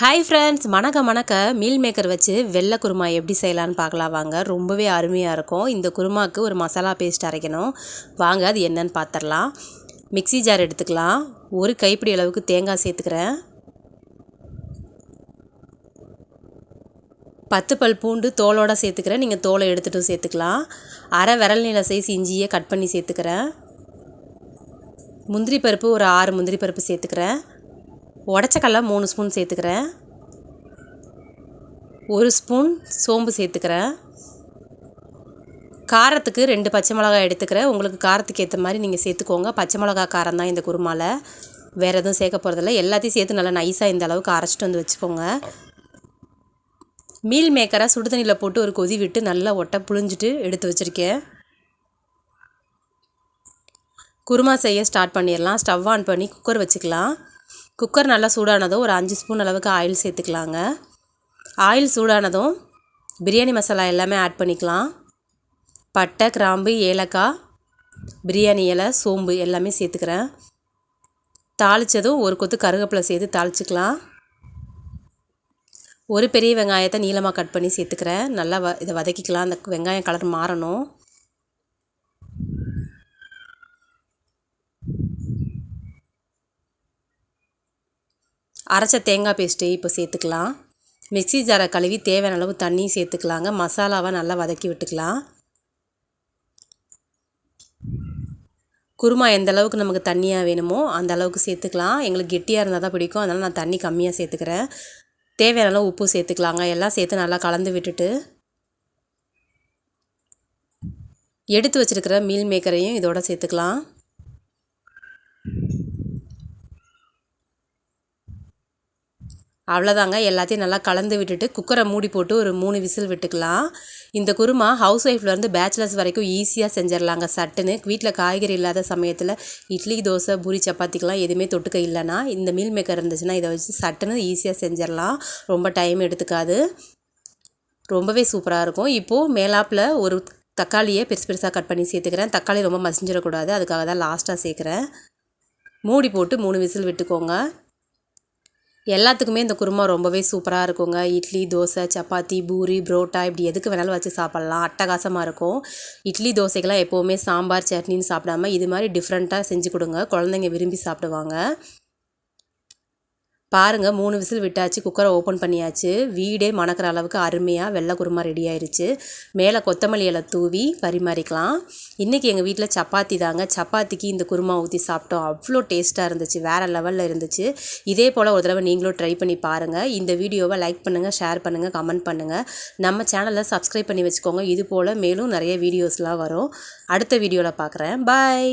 Hi friends மணக்க மணக்க meal maker வச்சு வெள்ளை குருமா எப்படி செய்யலான்னு பார்க்கலாம் வாங்க. ரொம்பவே அருமையாக இருக்கும். இந்த குருமாவுக்கு ஒரு மசாலா பேஸ்ட் அரைக்கணும். வாங்க அது என்னன்னு பார்த்துடலாம் மிக்சி ஜார் எடுத்துக்கலாம். ஒரு கைப்பிடி அளவுக்கு தேங்காய் சேர்த்துக்கிறேன். பத்து பல் பூண்டு தோலோடு சேர்த்துக்கிறேன். நீங்கள் தோலை எடுத்துகிட்டும் சேர்த்துக்கலாம். அரை விரல் நில சைஸ் இஞ்சியை கட் பண்ணி சேர்த்துக்கிறேன். முந்திரி பருப்பு ஒரு ஆறு முந்திரி பருப்பு சேர்த்துக்கிறேன். உடச்சக்கல்ல மூணு ஸ்பூன் சேர்த்துக்கிறேன். ஒரு ஸ்பூன் சோம்பு சேர்த்துக்கிறேன். காரத்துக்கு ரெண்டு பச்சை மிளகாய் எடுத்துக்கிறேன். உங்களுக்கு காரத்துக்கு ஏற்ற மாதிரி நீங்கள் சேர்த்துக்கோங்க. பச்சை மிளகா காரம் தான் இந்த குருமாவில் வேறு எதுவும் சேர்க்க போகிறதில்ல எல்லாத்தையும் சேர்த்து நல்லா நைஸாக இந்த அளவுக்கு அரைச்சிட்டு வந்து வச்சுக்கோங்க. மீல் மேக்கரை சுடுதண்ணியில் போட்டு ஒரு கொதி விட்டு நல்லா ஒட்டை புழிஞ்சிட்டு எடுத்து வச்சுருக்கேன். குருமா செய்ய ஸ்டார்ட் பண்ணிடலாம். ஸ்டவ் ஆன் பண்ணி குக்கர் வச்சுக்கலாம். குக்கர் நல்லா சூடானதும் ஒரு அஞ்சு ஸ்பூன் அளவுக்கு ஆயில் சேர்த்துக்கலாங்க. ஆயில் சூடானதும் பிரியாணி மசாலா எல்லாமே ஆட் பண்ணிக்கலாம். பட்டை கிராம்பு ஏலக்காய் பிரியாணி இலை சோம்பு எல்லாமே சேர்த்துக்கிறேன். தாளித்ததும் ஒரு கொத்து கருவேப்பிலை சேர்த்து தாளிச்சிக்கலாம். ஒரு பெரிய வெங்காயத்தை நீளமாக கட் பண்ணி சேர்த்துக்கிறேன். நல்லா வ இதை வதக்கிக்கலாம். அந்த வெங்காயம் கலர் மாறணும். அரைச்ச தேங்காய் பேஸ்ட்டு இப்போ சேர்த்துக்கலாம். மிக்சி ஜாரை கழுவி தேவையான அளவு தண்ணியும் சேர்த்துக்கலாங்க. மசாலாவை நல்லா வதக்கி விட்டுக்கலாம். குருமா எந்த அளவுக்கு நமக்கு தண்ணியாக வேணுமோ அந்த அளவுக்கு சேர்த்துக்கலாம். எங்களுக்கு கெட்டியாக இருந்தால் தான் பிடிக்கும். அதனால் நான் தண்ணி கம்மியாக சேர்த்துக்கிறேன். தேவையான அளவு உப்பு சேர்த்துக்கலாங்க. எல்லாம் சேர்த்து நல்லா கலந்து விட்டுட்டு எடுத்து வச்சுருக்கிற மீல் மேக்கரையும் இதோட சேர்த்துக்கலாம். அவ்வளோதாங்க எல்லாத்தையும் நல்லா கலந்து விட்டுட்டு குக்கரை மூடி போட்டு ஒரு மூணு விசில் விட்டுக்கலாம். இந்த குருமா ஹவுஸ் ஒய்ஃப்லேருந்து பேச்சுலர்ஸ் வரைக்கும் ஈஸியாக செஞ்சிடலாங்க. சட்டுன்னு வீட்டில் காய்கறி இல்லாத சமயத்தில் இட்லி தோசை பூரி சப்பாத்திக்கெலாம் எதுவுமே தொட்டுக்க இல்லைன்னா இந்த மீல் மேக்கர் இருந்துச்சுன்னா இதை வச்சு சட்டுன்னு ஈஸியாக செஞ்சிடலாம். ரொம்ப டைம் எடுத்துக்காது. ரொம்பவே சூப்பராக இருக்கும். இப்போது மேலாப்பில் ஒரு தக்காளியை பெருசு பெருசாக கட் பண்ணி சேர்த்துக்கிறேன். தக்காளி ரொம்ப மசிஞ்சிடக்கூடாது. அதுக்காக தான் லாஸ்ட்டாக சேர்க்குறேன். மூடி போட்டு மூணு விசில் விட்டுக்கோங்க. எல்லாத்துக்குமே இந்த குருமா ரொம்பவே சூப்பராக இருக்குங்க. இட்லி தோசை சப்பாத்தி பூரி புரோட்டா இப்படி எதுக்கு வேணாலும் வச்சு சாப்பிட்லாம். அட்டகாசமாக இருக்கும். இட்லி தோசைக்கெல்லாம் எப்போவுமே சாம்பார் சட்னின்னு சாப்பிடாம இது மாதிரி டிஃப்ரெண்ட்டாக செஞ்சு கொடுங்க. குழந்தைங்க விரும்பி சாப்பிடுவாங்க. பாருங்கள் மூணு விசில் விட்டாச்சு குக்கரை ஓப்பன் பண்ணியாச்சு. வீடே மணக்கிற அளவுக்கு அருமையாக வெள்ளை குருமா ரெடி ஆயிடுச்சு மேலே கொத்தமல்லி இலை தூவி பரிமாறிக்கலாம். இன்றைக்கி எங்கள் வீட்டில் சப்பாத்தி தாங்க. சப்பாத்திக்கு இந்த குருமா ஊற்றி சாப்பிட்டோம். அவ்வளோ டேஸ்ட்டாக இருந்துச்சு. வேறு லெவலில் இருந்துச்சு. இதே போல் ஒரு தடவை நீங்களும் ட்ரை பண்ணி பாருங்கள் இந்த வீடியோவை லைக் பண்ணுங்கள் ஷேர் பண்ணுங்கள் கமெண்ட் பண்ணுங்கள் நம்ம சேனலை சப்ஸ்கிரைப் பண்ணி வச்சுக்கோங்க. இது போல் மேலும் நிறைய வீடியோஸ்லாம் வரும். அடுத்த வீடியோவில் பார்க்குறேன் பாய்